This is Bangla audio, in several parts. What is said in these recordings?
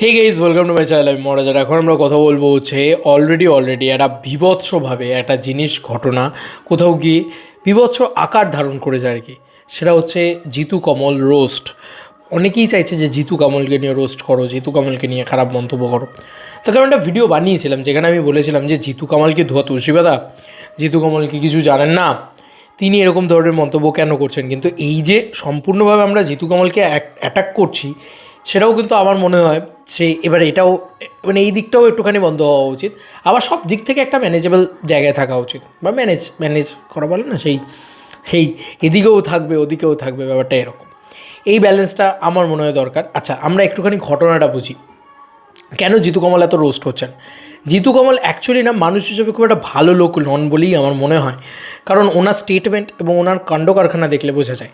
Hey guys welcome to my channel আমি মরাজার এখন আমরা কথা বলব হচ্ছে অলরেডি অলরেডি একটা বিভৎসভাবে একটা জিনিস ঘটনা, কোথাও গিয়ে বিভৎস আকার ধারণ করেছে আর কি, সেটা হচ্ছে জিতু কমল রোস্ট অনেকেই চাইছে যে জিতু কমলকে নিয়ে রোস্ট করো, জিতু কমলকে নিয়ে খারাপ মন্তব্য করো। তো কারণ একটা ভিডিও বানিয়েছিলাম, যেখানে আমি বলেছিলাম যে জিতু কমল কি ধোয়া তুলসীবাদা জিতু কমল কি কিছু জানেন না, তিনি এরকম ধরনের মন্তব্য কেন করছেন? কিন্তু এই যে সম্পূর্ণভাবে আমরা জিতু কমলকে অ্যাটাক করছি সেটাও কিন্তু আমার মনে হয় সে এবার এটাও মানে এই দিকটাও একটুখানি বন্ধ হওয়া উচিত। আবার সব দিক থেকে একটা ম্যানেজেবল জায়গায় থাকা উচিত। বা ম্যানেজ ম্যানেজ করা বলে না, সেই সেই এদিকেও থাকবে, ওদিকেও থাকবে, ব্যাপারটা এরকম। এই ব্যালেন্সটা আমার মনে হয় দরকার। আচ্ছা আমরা একটুখানি ঘটনাটা বুঝি। কেন জিতু কমল এত রোস্ট হচ্ছেন? জিতু কমল অ্যাকচুয়ালি না, মানুষ হিসেবে খুব একটা ভালো লোক নন বলেই আমার মনে হয়। কারণ ওনার স্টেটমেন্ট এবং ওনার কাণ্ড কারখানা দেখলে বোঝা যায়।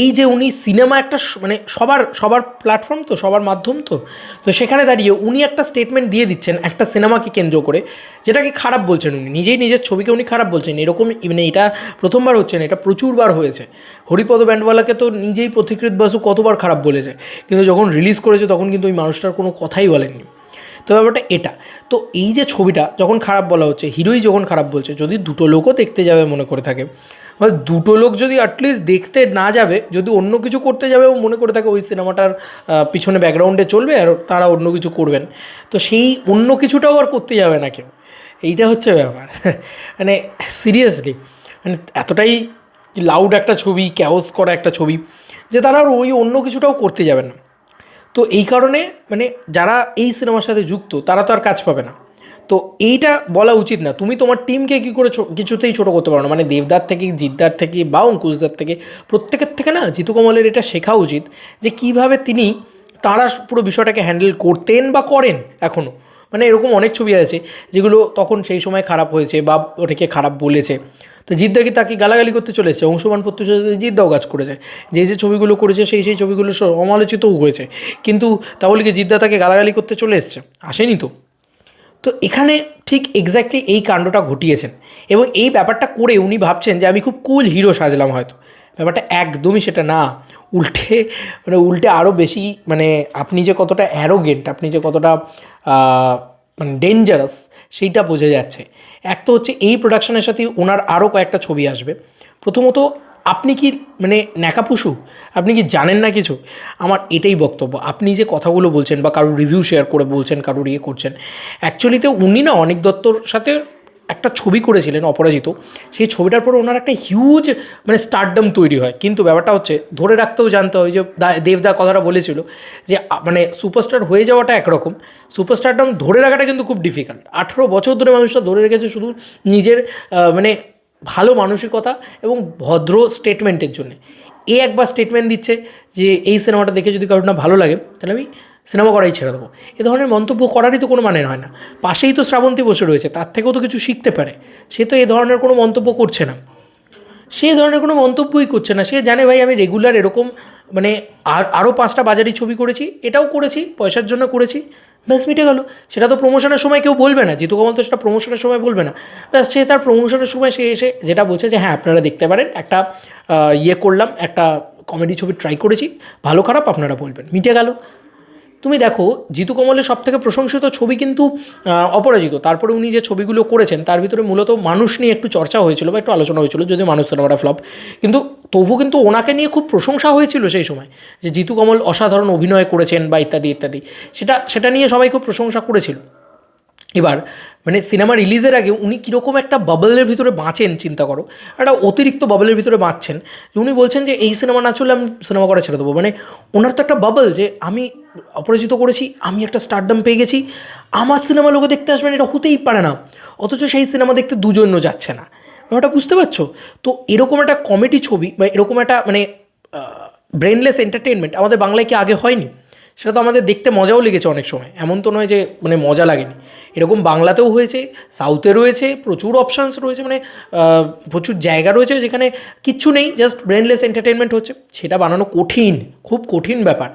এই যে উনি সিনেমা একটা মানে সবার সবার প্ল্যাটফর্ম তো, সবার মাধ্যম তো তো সেখানে দাঁড়িয়ে উনি একটা স্টেটমেন্ট দিয়ে দিচ্ছেন একটা সিনেমাকে কেন্দ্র করে, যেটাকে খারাপ বলছেন উনি। নিজেই নিজের ছবিকে উনি খারাপ বলছেন। এরকম মানে এটা প্রথমবার হচ্ছে না, এটা প্রচুরবার হয়েছে। হরিপদ ব্যান্ডওয়ালাকে তো নিজেই পথিকৃত বাসু কতবার খারাপ বলেছে। কিন্তু যখন রিলিজ করেছে তখন কিন্তু ওই মানুষটার কোনো কথাই বলেননি। তো ব্যাপারটা এটা। তো এই যে ছবিটা, যখন খারাপ বলা হচ্ছে, হিরোই যখন খারাপ বলছে, যদি দুটো লোকও দেখতে যাবে মনে করে থাকে, বা দুটো লোক যদি অ্যাটলিস্ট দেখতে না যাবে, যদি অন্য কিছু করতে যাবে ও মনে করে থাকে ওই সিনেমাটার পিছনে ব্যাকগ্রাউন্ডে চলবে আর তারা অন্য কিছু করবেন, তো সেই অন্য কিছুটাও আর করতে যাবে না কেউ। এইটা হচ্ছে ব্যাপার। মানে সিরিয়াসলি মানে এতটাই লাউড একটা ছবি ক্যাওস করা একটা ছবি, যে তারা আর ওই অন্য কিছুটাও করতে যাবে না। তো এই কারণে মানে যারা এই সিনেমার সাথে যুক্ত, তারা তো আর কাজ পাবে না। তো এইটা বলা উচিত না। তুমি তোমার টিমকে কী করে কিছুতেই ছোটো করতে পারো না। মানে দেবদার থেকে, জিদ্দার থেকে বা অঙ্কুশদার থেকে, প্রত্যেকের থেকে না জিতু কমলের এটা শেখা উচিত যে কীভাবে তিনি তারা পুরো বিষয়টাকে হ্যান্ডেল করতেন বা করেন এখনও মানে এরকম অনেক ছবি আছে যেগুলো তখন সেই সময় খারাপ হয়েছে বা ওটাকে খারাপ বলেছে। তো জিদ্দা কি তাকে গালাগালি করতে চলে এসেছে অংশমান প্রত্যুষ জিদ্দাও কাজ করেছে। যে যে ছবিগুলো করেছে, সেই সেই ছবিগুলো সমালোচিতও হয়েছে। কিন্তু তাহলে কি জিদ্দা তাকে গালাগালি করতে চলে এসছে? আসেনি তো। তো এখানে ঠিক এক্স্যাক্টলি এই কাণ্ডটা ঘটিয়েছেন। এবং এই ব্যাপারটা করে উনি ভাবছেন যে আমি খুব কুল হিরো সাজলাম হয়তো। ব্যাপারটা একদমই সেটা না। উল্টে মানে উল্টে আরও বেশি মানে আপনি যে কতটা অ্যারোগেন্ট আপনি যে কতটা মানে ডেঞ্জারাস সেইটা বোঝা যাচ্ছে। এক তো হচ্ছে এই প্রোডাকশনের সাথে ওনার আরও কয়েকটা ছবি আসবে। প্রথমত, আপনি কি মানে ন্যাকাপুষু? আপনি কি জানেন না কিছু? আমার এটাই বক্তব্য। আপনি যে কথাগুলো বলছেন বা কারোর রিভিউ শেয়ার করে বলছেন, কারোর ইয়ে করছেন অ্যাকচুয়ালিতে উনি না অনেক দত্তর সাথে একটা ছবি করেছিলেন অপরাজিত, সেই ছবিটার পরে ওনার একটা হিউজ মানে স্টারডম তৈরি হয়। কিন্তু ব্যাপারটা হচ্ছে, ধরে রাখতেও জানতে হয় যে দেবদা কথাটা বলেছিল যে মানে সুপারস্টার হয়ে যাওয়াটা একরকম। সুপারস্টারডম ধরে রাখাটা কিন্তু খুব ডিফিকাল্ট আঠেরো বছর ধরে মানুষটা ধরে রেখেছে শুধু নিজের মানে ভালো মানসিকতা এবং ভদ্র স্টেটমেন্টের জন্য। এ একবার স্টেটমেন্ট দিচ্ছে যে এই সিনেমাটা দেখে যদি কারোর না ভালো লাগে, তাহলে আমি সিনেমা করাই ছেড়ে দেবো। এ ধরনের মন্তব্য করারই তো কোনো মানে হয় না। পাশেই তো শ্রাবন্তী বসে রয়েছে, তার থেকেও তো কিছু শিখতে পারে। সে তো এ ধরনের কোনো মন্তব্য করছে না। সে ধরনের কোনো মন্তব্যই করছে না। সে জানে ভাই, আমি রেগুলার এরকম মানে আর আরও পাঁচটা বাজারি ছবি করেছি, এটাও করেছি, পয়সার জন্য করেছি। ব্যাস, মিটে গেল। সেটা তো প্রমোশনের সময় কেউ বলবে না। জিতু কমল তো সেটা প্রমোশনের সময় বলবে না। ব্যাস, সে তার প্রমোশনের সময় সে এসে যেটা বলছে যে হ্যাঁ আপনারা দেখতে পারেন, একটা ইয়ে করলাম, একটা কমেডি ছবি ট্রাই করেছি। ভালো খারাপ আপনারা বলবেন। মিটে গেল। তুমি দেখো, জিতু কমলের সব থেকে প্রশংসিত ছবি কিন্তু অপরাজিত। তারপরে উনি যে ছবিগুলো করেছেন, তার ভিতরে মূলত মানুষ নিয়ে একটু চর্চা হয়েছিল বা একটু আলোচনা হয়েছিল, যদিও মানুষ সিনেমাটা ফ্লপ কিন্তু তবু কিন্তু ওনাকে নিয়ে খুব প্রশংসা হয়েছিল সেই সময়, যে জিতু কমল অসাধারণ অভিনয় করেছেন বা ইত্যাদি ইত্যাদি। সেটা সেটা নিয়ে সবাই খুব প্রশংসা করেছিল। এবার মানে সিনেমা রিলিজের আগে উনি কীরকম একটা বাবলের ভিতরে বাঁচেন, চিন্তা করো। একটা অতিরিক্ত বাবলের ভিতরে বাঁচছেন। যে উনি বলছেন যে, এই সিনেমা না চললে আমি সিনেমা করা ছেড়ে দেবো। মানে ওনার তো একটা বাবল যে, আমি অপরাজিত করেছি, আমি একটা স্টারডাম পেয়ে গেছি। আমার সিনেমা লোকে দেখতে আসবেন এটা হতেই পারে না। অথচ সেই সিনেমা দেখতে দুজনও যাচ্ছে না। ব্যাপারটা বুঝতে পারছ? তো এরকম একটা কমেডি ছবি বা এরকম একটা মানে ব্রেনলেস এন্টারটেনমেন্ট আমাদের বাংলায় কি আগে হয়নি? সেটা তো আমাদের দেখতে মজাও লেগেছে অনেক সময়। এমন তো নয় যে মানে মজা লাগেনি। এরকম বাংলাতেও হয়েছে সাউথে রয়েছে, প্রচুর অপশানস রয়েছে মানে প্রচুর জায়গা রয়েছে যেখানে কিচ্ছু নেই জাস্ট ব্রেনলেস এন্টারটেনমেন্ট হচ্ছে। সেটা বানানো কঠিন, খুব কঠিন ব্যাপার।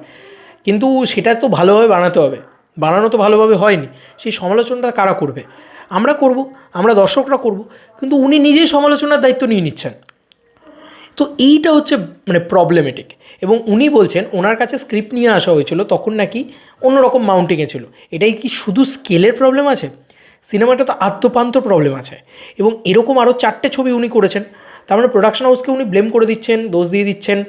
কিন্তু সেটা তো ভালোভাবে বানাতে হবে। বানানো তো ভালোভাবে হয়নি। সেই সমালোচনাটা কারা করবে? আমরা করব, আমরা দর্শকরা করব। কিন্তু উনি নিজেই সমালোচনার দায়িত্ব নিয়ে নিচ্ছেন। তো এইটা হচ্ছে মানে প্রবলেমেটিক এবং উনি বলছেন, ওনার কাছে স্ক্রিপ্ট নিয়ে আসা হয়েছিল, তখন নাকি অন্যরকম মাউন্টিংয়ে ছিল। এটাই কি শুধু স্কেলের প্রবলেম আছে? সিনেমাটা তো আত্মপান্ত প্রবলেম আছে। এবং এরকম আরও চারটে ছবি উনি করেছেন। তার মানে প্রোডাকশন হাউসকে উনি ব্লেম করে দিচ্ছেন, দোষ দিয়ে দিচ্ছেন।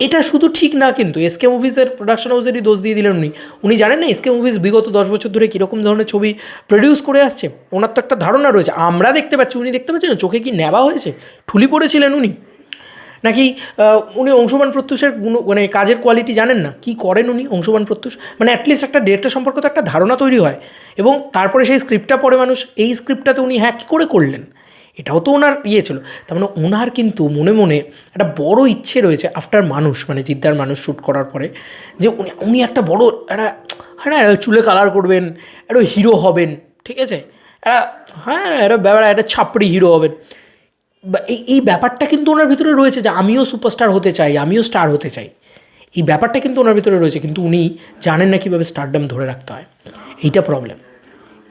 এটা শুধু ঠিক না কিন্তু এসকে মুভিজের প্রোডাকশন হাউসেরই দোষ দিয়ে দিলেন উনি। উনি জানেন না এসকে মুভিজ বিগত দশ বছর ধরে কীরকম ধরনের ছবি প্রডিউস করে আসছে? ওনার তো একটা ধারণা রয়েছে। আমরা দেখতে পাচ্ছি, উনি দেখতে পাচ্ছেন না? চোখে কি নেওয়া হয়েছে? ঠুলি পড়েছিলেন উনি। নাকি উনি অংশুমান প্রত্যুষের গুণ মানে কাজের কোয়ালিটি জানেন না? কি করেন উনি অংশমান প্রত্যুষ? মানে অ্যাটলিস্ট একটা ডেটটা সম্পর্কে তো একটা ধারণা তৈরি হয়। এবং তারপরে সেই স্ক্রিপ্টটা পড়ে মানুষ, এই স্ক্রিপ্টটাতে উনি হ্যাঁ কী করে করলেন? এটাও তো ওনার ইয়ে ছিল। তার মানে ওনার কিন্তু মনে মনে একটা বড় ইচ্ছে রয়েছে আফটার মানুষ মানে জিদ্দার মানুষ শ্যুট করার পরে, যে উনি উনি একটা বড় একটা হ্যাঁ চুলে কালার করবেন, একটা হিরো হবেন, ঠিক আছে? একটা হ্যাঁ একটা ব্যাপার, একটা ছাপড়ি হিরো হবেন। এই এই ব্যাপারটা কিন্তু ওনার ভিতরে রয়েছে যে আমিও সুপারস্টার হতে চাই, আমিও স্টার হতে চাই। এই ব্যাপারটা কিন্তু ওনার ভিতরে রয়েছে, কিন্তু উনি জানেন না কীভাবে স্টারডাম ধরে রাখতে হয়। এইটা প্রবলেম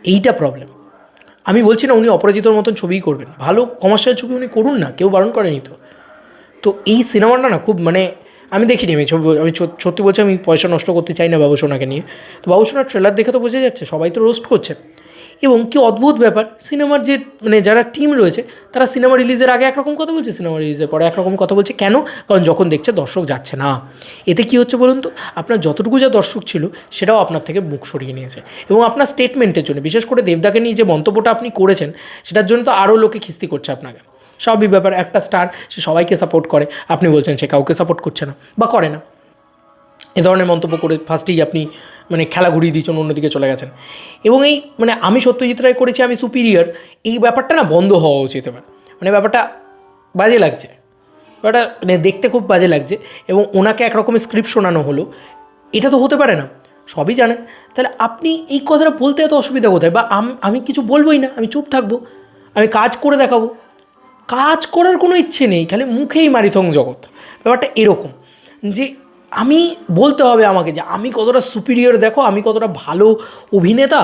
এইটা প্রবলেম আমি বলছি না উনি অপরাজিতর মতন ছবিই করবেন, ভালো কমার্শিয়াল ছবি উনি করুন না, কেউ বারণ করেনি তো। তো এই সিনেমাটা না খুব মানে আমি দেখিনি, আমি ছবি, আমি সত্যি বলছি আমি পয়সা নষ্ট করতে চাই না বাবুসোনাকে নিয়ে। তো বাবুসোনার ট্রেলার দেখে তো বোঝা যাচ্ছে, সবাই তো রোস্ট করছে। এবং কি অদ্ভুত ব্যাপার, সিনেমার যে মানে যারা টিম রয়েছে, তারা সিনেমা রিলিজের আগে একরকম কথা বলছে, সিনেমা রিলিজের পরে একরকম কথা বলছে। কেন? কারণ যখন দেখছে দর্শক যাচ্ছে না। এতে কি হচ্ছে বলুন তো? আপনার যতটুকু যা দর্শক ছিল, সেটাও আপনার থেকে মুখ সরিয়ে নিয়েছে। এবং আপনার স্টেটমেন্টের জন্য, বিশেষ করে দেবদাকে নিয়ে যে মন্তব্যটা আপনি করেছেন, সেটার জন্য তো আরও লোকে খিস্তি করছে আপনাকে। স্বাভাবিক ব্যাপার, একটা স্টার সে সবাইকে সাপোর্ট করে। আপনি বলছেন, সে কাউকে সাপোর্ট করছে না, বা করে না। এ ধরনের মন্তব্য করে ফার্স্টেই আপনি মানে খেলা ঘুরিয়ে দিয়েছেন, অন্যদিকে চলে গেছেন। এবং এই মানে আমি সত্যজিৎ রায় করেছি, আমি সুপিরিয়ার এই ব্যাপারটা না বন্ধ হওয়া উচিত এবার। মানে ব্যাপারটা বাজে লাগছে। ব্যাপারটা মানে দেখতে খুব বাজে লাগছে এবং ওনাকে একরকমের স্ক্রিপ্ট শোনানো হলো। এটা তো হতে পারে না, সবই জানেন। তাহলে আপনি এই কথাটা বলতে এত অসুবিধা কোথায়? বা আমি কিছু বলবোই না, আমি চুপ থাকব, আমি কাজ করে দেখাবো। কাজ করার কোনো ইচ্ছে নেই, খালি মুখেই মারিথং জগৎ। ব্যাপারটা এরকম যে আমি বলতে হবে আমাকে যে আমি কতটা সুপিরিয়র দেখো আমি কতটা ভালো অভিনেতা,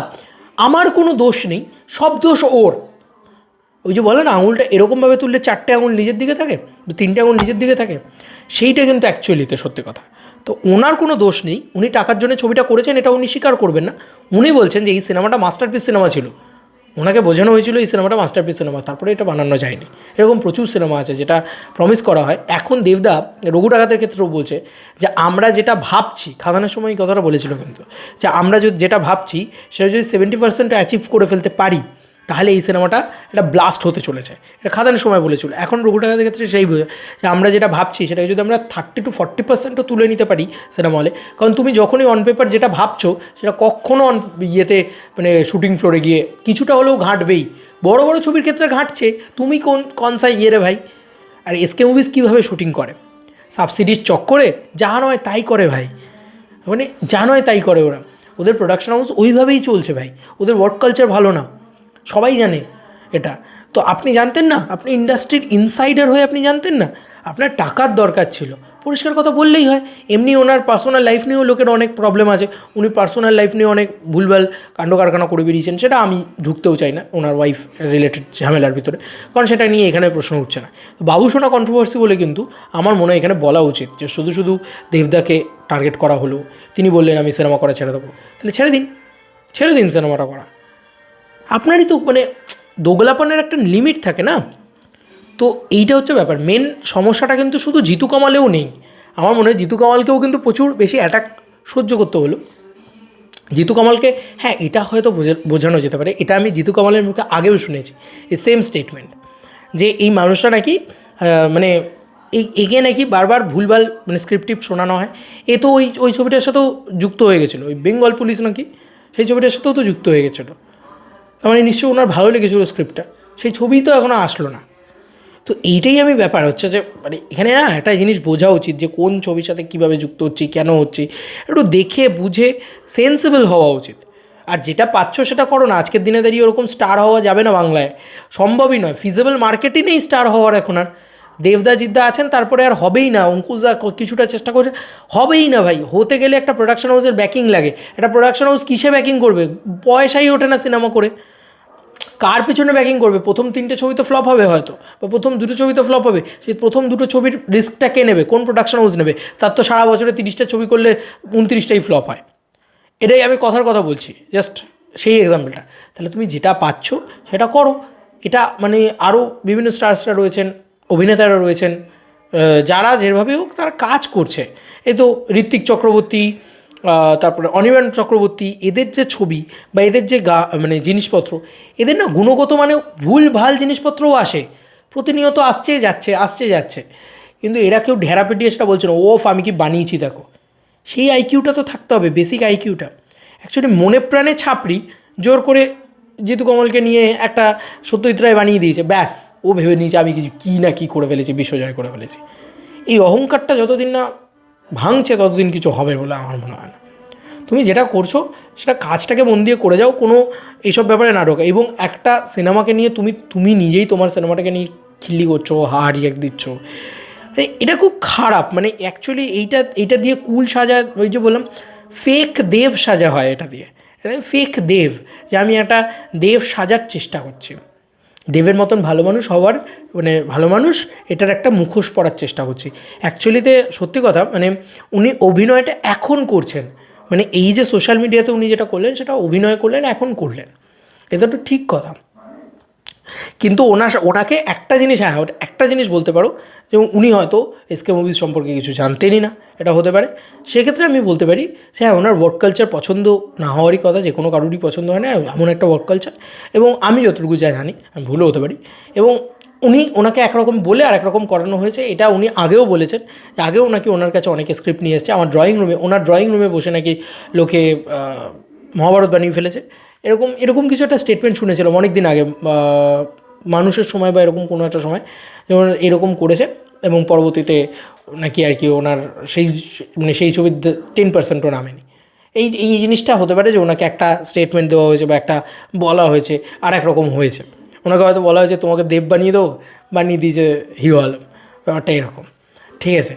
আমার কোনো দোষ নেই, সব দোষ ওর। ওই যে বলে না, আঙুলটা এরকমভাবে তুললে চারটে আঙুল নিজের দিকে থাকে তিনটে আঙুল নিজের দিকে থাকে, সেইটা কিন্তু অ্যাকচুয়ালিতে সত্যি কথা। তো ওনার কোনো দোষ নেই, উনি টাকার জন্য ছবিটা করেছেন, এটা উনি স্বীকার করবেন না। উনি বলছেন যে এই সিনেমাটা মাস্টারপিস সিনেমা ছিল। ওনাকে বোঝানো হয়েছিল এই সিনেমাটা মাস্টারপিস সিনেমা, তারপরে এটা বানানো যায়নি। এরকম প্রচুর সিনেমা আছে যেটা প্রমিস করা হয়। এখন দেবদা রঘু ডাকাতের ক্ষেত্রেও বলছে যে, আমরা যেটা ভাবছি, খাদানের সময় এই কথাটা বলেছিল কিন্তু, যে আমরা যেটা ভাবছি, সেটা যদি সেভেন্টি পার্সেন্ট অ্যাচিভ করে ফেলতে পারি তাহলে এই সিনেমাটা একটা ব্লাস্ট হতে চলেছে। এটা খাদানের সময় বলেছিল। এখন রঘু ডাকাতের ক্ষেত্রে সেই বোঝা যে আমরা যেটা ভাবছি সেটাকে যদি আমরা থার্টি টু ফর্টি পার্সেন্টও তুলে নিতে পারি সিনেমা হলে, কারণ তুমি যখনই অন পেপার যেটা ভাবছ সেটা কখনও অন ইয়েতে মানে শুটিং ফ্লোরে গিয়ে কিছুটা হলেও ঘাঁটবেই। বড় বড় ছবির ক্ষেত্রে ঘাঁটছে। তুমি কোন কনসাই ইয়ে রে ভাই? আর এসকে মুভিজ কীভাবে শুটিং করে? সাবসিডির চক্করে? যা নয় তাই করে ভাই। মানে যা নয় তাই করে ওরা। ওদের প্রোডাকশন হাউস ওইভাবেই চলছে ভাই। ওদের ওয়ার্ক কালচার ভালো না। সবাই জানে এটা। তো আপনি জানতেন না? আপনি ইন্ডাস্ট্রির ইনসাইডার হয়ে আপনি জানতেন না? আপনার টাকার দরকার ছিল। পরিষ্কার কথা বললেই হয়। এমনি ওনার পার্সোনাল লাইফ নিয়েও লোকের অনেক প্রবলেম আছে। উনি পার্সোনাল লাইফ নিয়ে অনেক ভুলভাল কাণ্ড কারখানা করে বেরিয়েছেন। সেটা আমি ঢুকতেও চাই না ওনার ওয়াইফ রিলেটেড ঝামেলার ভিতরে। কারণ সেটা নিয়ে এখানে প্রশ্ন উঠছে না। বাবুসোনা কন্ট্রোভার্সি বলে কিন্তু আমার মনে হয় এখানে বলা উচিত যে শুধু শুধু দেবদাকে টার্গেট করা হলো। তিনি বললেন, আমি সিনেমা করা ছেড়ে দেবো। তাহলে ছেড়ে দিন। ছেড়ে দিন সিনেমাটা করা। আপনারই তো মানে দোগলাপনের একটা লিমিট থাকে না? তো এইটা হচ্ছে ব্যাপার। মেন সমস্যাটা কিন্তু শুধু জিতু কামালেও নেই। আমার মনে হয় জিতু কামালকেও কিন্তু প্রচুর বেশি অ্যাটাক সহ্য করতে হলো। জিতু কামালকে হ্যাঁ এটা হয়তো বোঝা- বোঝানো যেতে পারে। এটা আমি জিতু কামালের মুখে আগেও শুনেছি। এই সেম স্টেটমেন্ট যে এই মানুষটা নাকি মানে এই এগে নাকি বারবার ভুলভাল মানে স্ক্রিপ্টিভ শোনানো হয়। এ তো ওই ওই ছবিটার সাথেও যুক্ত হয়ে গেছিল। ওই বেঙ্গল পুলিশ নাকি, সেই ছবিটার সাথেও তো যুক্ত হয়ে গেছিল। মানে নিশ্চয়ই ওনার ভালো লেগেছিলো স্ক্রিপ্টটা সেই ছবি তো এখনও আসলো না। তো এইটাই আমি ব্যাপার হচ্ছে যে মানে এখানে না একটা জিনিস বোঝা উচিত যে কোন ছবির সাথে কীভাবে যুক্ত হচ্ছি, কেন হচ্ছে, একটু দেখে বুঝে সেন্সিবল হওয়া উচিত। আর যেটা পাচ্ছ সেটা করো না। আজকের দিনে দাঁড়িয়ে ওরকম স্টার হওয়া যাবে না বাংলায়। সম্ভবই নয়। ফিজেবল মার্কেটই নেই স্টার হওয়ার এখন আর। দেবদা জিদ্দা আছেন, তারপরে আর হবেই না অঙ্কুশদা কিছুটা চেষ্টা করছে হবেই না ভাই, হতে গেলে একটা প্রোডাকশন হাউসের ব্যাকিং লাগে। একটা প্রোডাকশন হাউস কিসে ব্যাকিং করবে? পয়সাই ওঠে না সিনেমা করে। কার পেছনে ব্যাকিং করবে? প্রথম তিনটে ছবি তো ফ্লপ হবে হয়তো, বা প্রথম দুটো ছবি তো ফ্লপ হবে। সেই প্রথম দুটো ছবির রিস্কটা কে নেবে? কোন প্রোডাকশন হাউস নেবে? তার তো সারা বছরে তিরিশটা ছবি করলে উনত্রিশটাই ফ্লপ হয়। এটাই আমি কথার কথা বলছি জাস্ট সেই এক্সাম্পলটা তাহলে তুমি যেটা পাচ্ছ, সেটা করো। এটা মানে আরও বিভিন্ন স্টার্সরা রয়েছেন অভিনেতারা রয়েছেন যারা যেভাবে হোক তারা কাজ করছে। এই তো ঋত্বিক চক্রবর্তী তারপরে অনির্বাণ চক্রবর্তী, এদের যে ছবি বা এদের যে গা মানে জিনিসপত্র, এদের না গুণগত মানে ভুল ভালো জিনিসপত্রও আসে। প্রতিনিয়ত আসছে যাচ্ছে আসছে যাচ্ছে। কিন্তু এরা কেউ ঢেরা পেটিয়ে সেটা বলছে না, ওফ, আমি কি বানিয়েছি দেখো। সেই আইকিউটা তো থাকতে হবে বেসিক আইকিউটা। অ্যাকচুয়ালি মনে প্রাণে ছাপড়ি, জোর করে জিতু কমলকে নিয়ে একটা সত্যজিৎ রায় বানিয়ে দিয়েছে। ব্যাস, ও ভেবে নিয়েছে, আমি কিছু কী না কী করে ফেলেছি বিশ্বজয় করে ফেলেছি। এই অহংকারটা যতদিন না ভাঙছে, ততদিন কিছু হবে বলে আমার মনে হয় না। তুমি যেটা করছ, সেটা কাজটাকে মন দিয়ে করে যাও, কোনো এইসব ব্যাপারে নাটক এবং একটা সিনেমাকে নিয়ে তুমি তুমি নিজেই তোমার সিনেমাটাকে নিয়ে খিল্লি করছ হা রিয়াক্ট দিচ্ছ। এটা খুব খারাপ। মানে অ্যাকচুয়ালি এইটা এইটা দিয়ে কুল সাজা, ওই যে বললাম ফেক দেব সাজা হয় এটা দিয়ে। ফেক দেব, যে আমি একটা দেব সাজার চেষ্টা করছি। দেবের মতন ভালো মানুষ হওয়ার মানে ভালো মানুষ, এটার একটা মুখোশ পড়ার চেষ্টা করছি। অ্যাকচুয়ালিতে সত্যি কথা মানে উনি অভিনয়টা এখন করছেন। মানে এই যে সোশ্যাল মিডিয়াতে উনি যেটা করলেন, সেটা অভিনয় করলেন, এখন করলেন। এটা তো ঠিক কথা। কিন্তু ওনার ওনাকে একটা জিনিস হ্যাঁ একটা জিনিস বলতে পারো, যে উনি হয়তো এসকে মুভিজ সম্পর্কে কিছু জানতেনই না, এটা হতে পারে। সেক্ষেত্রে আমি বলতে পারি যে হ্যাঁ ওনার ওয়ার্ক কালচার পছন্দ না হওয়ারই কথা, যে কোনো কারোরই পছন্দ হয় না, এমন একটা ওয়ার্ক কালচার এবং আমি যতটুকু যা জানি, আমি ভুলও হতে পারি। এবং উনি ওনাকে একরকম বলে আর একরকম করানো হয়েছে, এটা উনি আগেও বলেছেন আগেও নাকি ওনার কাছে অনেকে স্ক্রিপ্ট নিয়ে এসেছে। আমার ড্রয়িং রুমে ওনার ড্রয়িং রুমে বসে নাকি লোকে মহাভারত বানিয়ে ফেলেছে। এরকম এরকম কিছু একটা স্টেটমেন্ট শুনেছিলাম অনেক দিন আগে মানুষের সময় বা এরকম কোনো একটা সময়, যেমন এরকম করেছে এবং পরবর্তীতে নাকি আর কি ওনার সেই মানে সেই ছবির টেন পার্সেন্টও নামেনি। এই এই জিনিসটা হতে পারে যে ওনাকে একটা স্টেটমেন্ট দেওয়া হয়েছে বা একটা বলা হয়েছে, আর এক রকম হয়েছে। ওনাকে হয়তো বলা হয়েছে, তোমাকে দেব বানিয়ে দেবো? বানিয়ে দিয়েছে হিরো আলম। ব্যাপারটা এরকম। ঠিক আছে?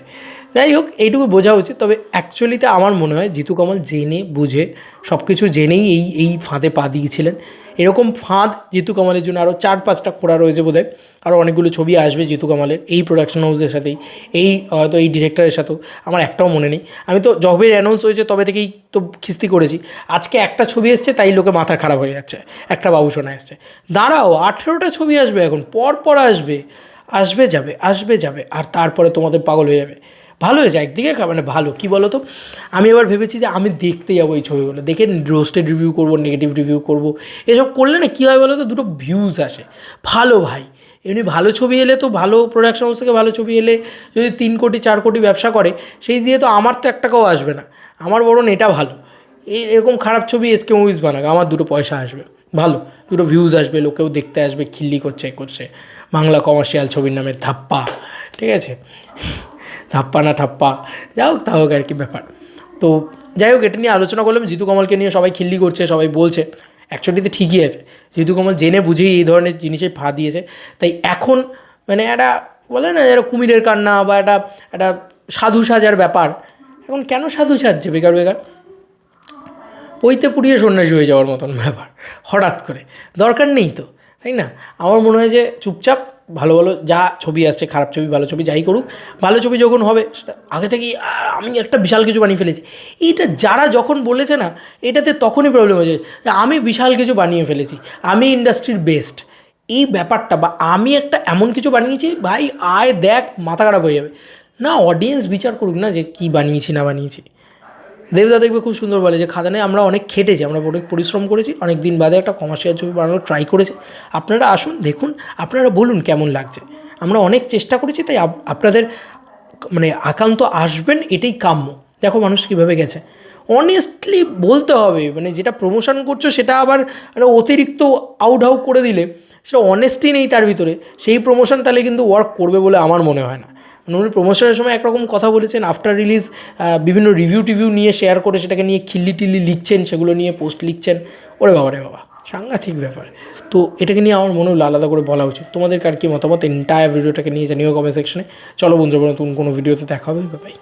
যাই হোক, এইটুকু বোঝা উচিত। তবে অ্যাকচুয়ালিতে আমার মনে হয় জিতু কমল জেনে, বুঝে সব কিছু জেনেই এই এই ফাঁদে পা দিয়েছিলেন। এরকম ফাঁদ জিতু কমলের জন্য আরও চার, পাঁচটা খোঁড়া রয়েছে বোধহয়। আরও অনেকগুলো ছবি আসবে জিতু কমলের এই প্রোডাকশন হাউসের সাথেই। এই, হয়তো এই ডিরেক্টরের সাথেও, আমার একটাও মনে নেই। আমি তো যবে অ্যানাউন্স হয়েছে, তবে থেকেই তো খিস্তি করেছি। আজকে একটা ছবি এসছে, তাই লোকে মাথা খারাপ হয়ে যাচ্ছে। একটা বাবুসোনা এসছে। দাঁড়াও, আঠেরোটা ছবি আসবে এখন পর পর আসবে। আসবে যাবে আসবে যাবে, আর তারপরে তোমাদের পাগল হয়ে যাবে। ভালো হয়েছে, একদিকে মানে ভালো। কী বলো তো আমি এবার ভেবেছি যে আমি দেখতে যাব এই ছবিগুলো। দেখে রোস্টেড রিভিউ করব নেগেটিভ রিভিউ করব। এসব করলে না কী হয় বলো তো দুটো ভিউজ আসে। ভালো ভাই। এমনি ভালো ছবি এলে তো ভালো প্রোডাকশন হাউস থেকে ভালো ছবি এলে যদি তিন কোটি, চার কোটি ব্যবসা করে, সেই দিয়ে তো আমার তো এক টাকাও আসবে না। আমার বরং এটা ভালো। এই এরকম খারাপ ছবি এসকে মুভিজ বানাক, আমার দুটো পয়সা আসবে। ভালো। দুটো ভিউজ আসবে, লোকেও দেখতে আসবে, খিল্লি করছে করছে। বাংলা কমার্শিয়াল ছবির নামে ধাপ্পা ঠিক আছে? ধাপ্পা না ঠাপ্পা যা হোক তা হোক আর কি ব্যাপার। তো যাই হোক, এটা নিয়ে আলোচনা করলাম, জিতু কমলকে নিয়ে সবাই খিল্লি করছে, সবাই বলছে। অ্যাকচুয়ালিতে ঠিকই আছে, জিতু কমল জেনে বুঝেই এই ধরনের জিনিসে ফা দিয়েছে। তাই এখন মানে একটা বলে না একটা কুমিরের কান্না বা একটা একটা সাধু সাজার ব্যাপার, এখন কেন সাধু সাজছে বেকার বেকার? পইতে পুড়িয়ে সন্ন্যাসী হয়ে যাওয়ার মতন ব্যাপার, হঠাৎ করে, দরকার নেই তো, তাই না? আমার মনে হয় যে চুপচাপ ভালো ভালো যা ছবি আসছে খারাপ ছবি ভালো ছবি যাই করুক ভালো ছবি যখন হবে আগে থেকেই "আহ, আমি একটা বিশাল কিছু বানিয়ে ফেলেছি। এইটা যারা যখন বলেছে না এটাতে তখনই প্রবলেম হয়েছে আমি বিশাল কিছু বানিয়ে ফেলেছি আমি ইন্ডাস্ট্রির বেস্ট এই ব্যাপারটা বা আমি একটা এমন কিছু বানিয়েছি ভাই আয় দেখ মাথা খারাপ হয়ে যাবে। না অডিয়েন্স বিচার করুক না যে কী বানিয়েছি না বানিয়েছি। দেবদা দেখবে খুব সুন্দর বলে যে, খাদানে আমরা অনেক খেটেছি, আমরা অনেক পরিশ্রম করেছি, অনেক দিন বাদে একটা কমার্শিয়াল ছবি বানানোর ট্রাই করেছি। আপনারা আসুন, দেখুন, আপনারা বলুন কেমন লাগছে। আমরা অনেক চেষ্টা করেছি, তাই আপ- আপনাদের মানে আকান্ত আসবেন, এটাই কাম্য। দেখো মানুষ কীভাবে গেছে। অনেস্টলি বলতে হবে মানে যেটা প্রমোশন করছ, সেটা আবার মানে অতিরিক্ত আউট আউট করে দিলে, সেটা অনেস্টি নেই তার ভিতরে। সেই প্রমোশন তাহলে কিন্তু ওয়ার্ক করবে বলে আমার মনে হয় না। উনি প্রমোশনের সময় একরকম কথা বলেছেন আফটার রিলিজ বিভিন্ন রিভিউ টিভিউ নিয়ে শেয়ার করে সেটাকে নিয়ে খিল্লি টিল্লি লিখছেন, সেগুলো নিয়ে পোস্ট লিখছেন। ওরে বাবা রে বাবা, সাংঘাতিক ব্যাপার। তো এটাকে নিয়ে আমার মনে হলো আলাদা করে বলা উচিত। তোমাদের কার কি মতামত? এন্টায়ার ভিডিওটাকে নিয়ে জানিও কমেন্ট সেকশনে চলো বন্ধুরা নতুন কোনো ভিডিওতে দেখাবে বাই